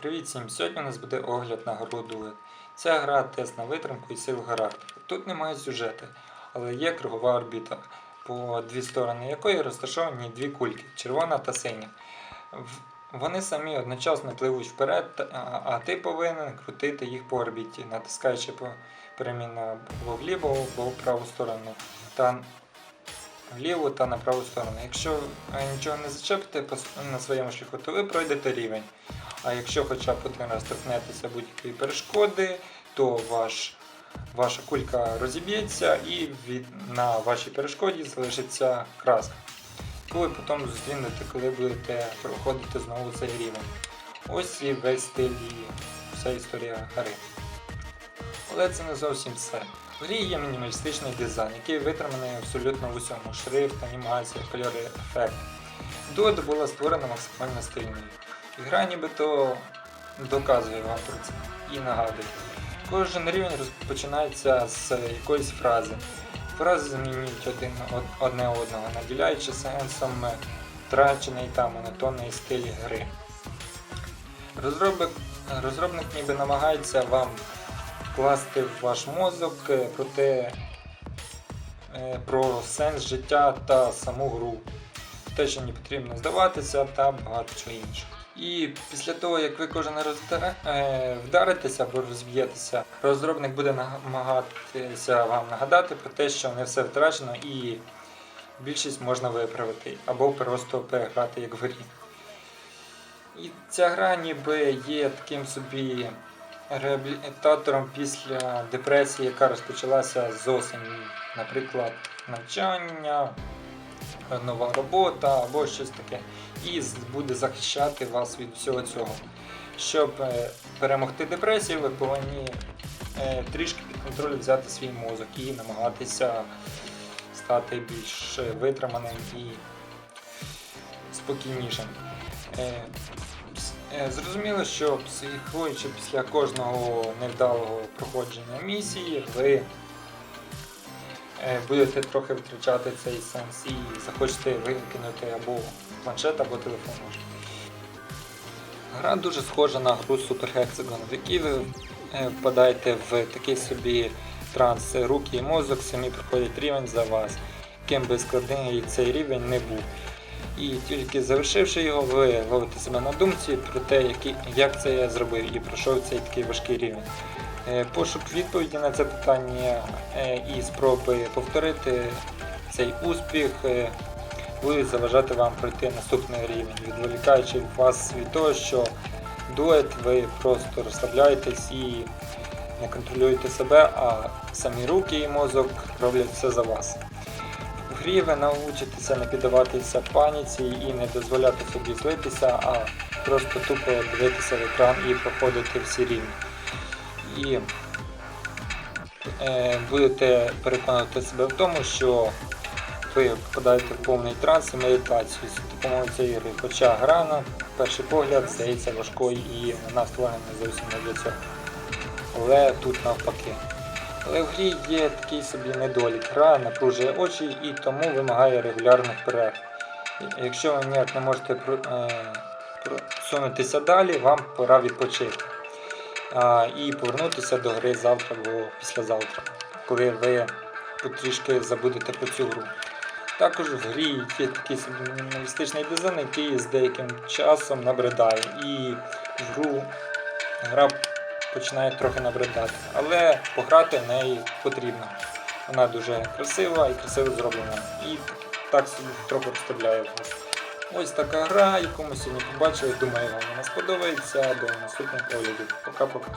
Привіт всім! Сьогодні у нас буде огляд на гру Duet. Ця гра тест на витримку і силу характеру. Тут немає сюжету, але є кругова орбіта, по дві сторони якої розташовані дві кульки червона та синя. Вони самі одночасно пливуть вперед, а- ти повинен крутити їх по орбіті, натискаючи перемінно або вліво, або в праву сторону. Та вліву та на праву сторону. Якщо е, нічого не зачепите на своєму шляху, то ви пройдете рівень. А якщо хоча б один раз торкнетеся будь-якої перешкоди, то ваш, ваша кулька розіб'ється і від, на вашій перешкоді залишиться краска. ви потім зустрінете, коли будете проходити знову цей рівень. Ось і весь стиль і вся історія гри. Але це не зовсім все. В грі є мінімалістичний дизайн, який витриманий абсолютно в усьому. Шрифт, анімація, кольори, ефект. Дует була створена максимально стильною. Гра нібито доказує вам про це і нагадує. Кожен рівень розпочинається з якоїсь фрази. Фрази змінюють один одне одного, наділяючи сенсом втрачений та монотонний стиль гри. Розробник, розробник ніби намагається вам вкласти в ваш мозок е, про те, е, про сенс життя та саму гру, те, що не потрібно здаватися та багато чого іншого. І після того, як ви кожен раз е, вдаритеся або розб'єтеся, розробник буде намагатися вам нагадати про те, що не все втрачено і більшість можна виправити або просто переграти як в грі. І ця гра ніби є таким собі реабілітатором після депресії, яка розпочалася з осені. Наприклад, навчання, нова робота або щось таке. І буде захищати вас від всього цього. Щоб е, перемогти депресію, ви повинні е, трішки під контроль взяти свій мозок і намагатися стати більш витриманим і спокійнішим. Е, Зрозуміло, що психуючи після кожного невдалого проходження місії, ви будете трохи втрачати цей сенс і захочете викинути або планшет, або телефон. Гра дуже схожа на гру Super Hexagon, в якій ви е, впадаєте в такий собі транс. Руки і мозок самі проходять рівень за вас, ким би складний цей рівень не був. І тільки завершивши його, ви ловите себе на думці про те, як це я зробив і пройшов цей такий важкий рівень. Е, Пошук відповіді на це питання е, і спроби повторити цей успіх е, будуть заважати вам пройти наступний рівень, відволікаючи вас від того, що дует ви просто розслабляєтесь і не контролюєте себе, а самі руки і мозок роблять все за вас. В грі ви научитеся не піддаватися паніці і не дозволяти собі злитися, а просто тупо дивитися в екран і проходити всі рівні. І е, будете переконувати себе в тому, що ви впадаєте в повний транс і медитацію з допомогою цієї гри. Хоча гра на перший погляд здається важкою і вона створена зовсім не для цього. Але тут навпаки. Але в грі є такий собі недолік. Гра напружує очі і тому вимагає регулярних перерв. Якщо ви ніяк не можете е, просунутися далі, вам пора відпочити. І повернутися до гри завтра або післязавтра, коли ви потрішки забудете про цю гру. Також в грі є такий мінімалістичний дизайн, який з деяким часом набридає. І в гру гра починає трохи набридати. Але пограти в неї потрібно. Вона дуже красива і красиво зроблена. І так трохи розставляє вас. Ось така гра, яку ми сьогодні побачили. Думаю, вам вона сподобається. До наступних оглядів. Пока-пока.